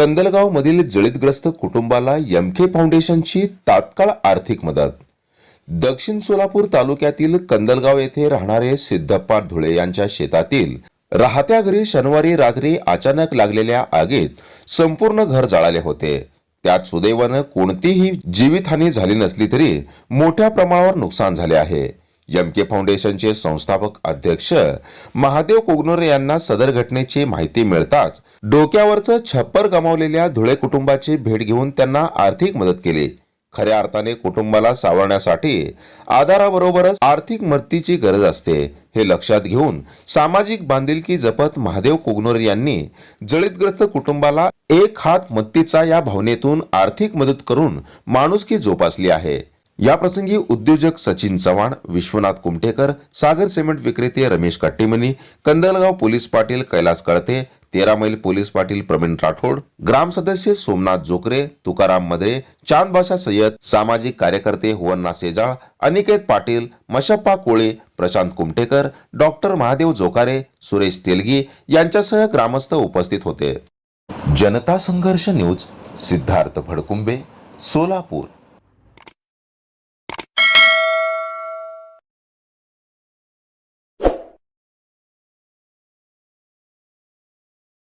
कंदलगाव मधील जळीतग्रस्त कुटुंबाला एमके फाउंडेशनची तात्काळ आर्थिक मदत. दक्षिण सोलापूर तालुक्यातील कंदलगाव येथे राहणारे सिद्धप्पा धुळे यांच्या शेतातील राहत्या घरी शनिवारी रात्री अचानक लागलेल्या आगीत संपूर्ण घर जळाले होते. त्यात सुदैवानं कोणतीही जीवितहानी झाली नसली तरी मोठ्या प्रमाणावर नुकसान झाले आहे. एमके फाउंडेशनचे संस्थापक अध्यक्ष महादेव कोगनोरे यांना सदर घटनेची माहिती मिळताच डोक्यावरचं छप्पर गमावलेल्या धुळे कुटुंबाची भेट घेऊन त्यांना आर्थिक मदत केली. खऱ्या अर्थाने कुटुंबाला सावरण्यासाठी आधाराबरोबरच आर्थिक मदतीची गरज असते. हे लक्षात घेऊन सामाजिक बांधिलकी जपत महादेव कोगनोरे यांनी जळीतग्रस्त कुटुंबाला एक हात मदतीचा या भावनेतून आर्थिक मदत करून माणुसकी जोपासली आहे. याप्रसंगी उद्योजक सचिन चव्हाण विश्वनाथ कुमटेकर सागर सिमेंट विक्रेते रमेश कट्टीमनी कंदलगाव पोलीस पाटील कैलास कळते तेरा मैल पोलीस पाटील प्रवीण राठोड ग्राम सदस्य सोमनाथ जोकरे तुकाराम मदरे चांद बाशा सय्यद सामाजिक कार्यकर्ते हुवन्ना सेजाळ अनिकेत पाटील मशप्पा कोळे प्रशांत कुमटेकर डॉक्टर महादेव जोकारे सुरेश तेलगी यांच्यासह ग्रामस्थ उपस्थित होते. जनता संघर्ष न्यूज सिद्धार्थ भडकुंबे सोलापूर.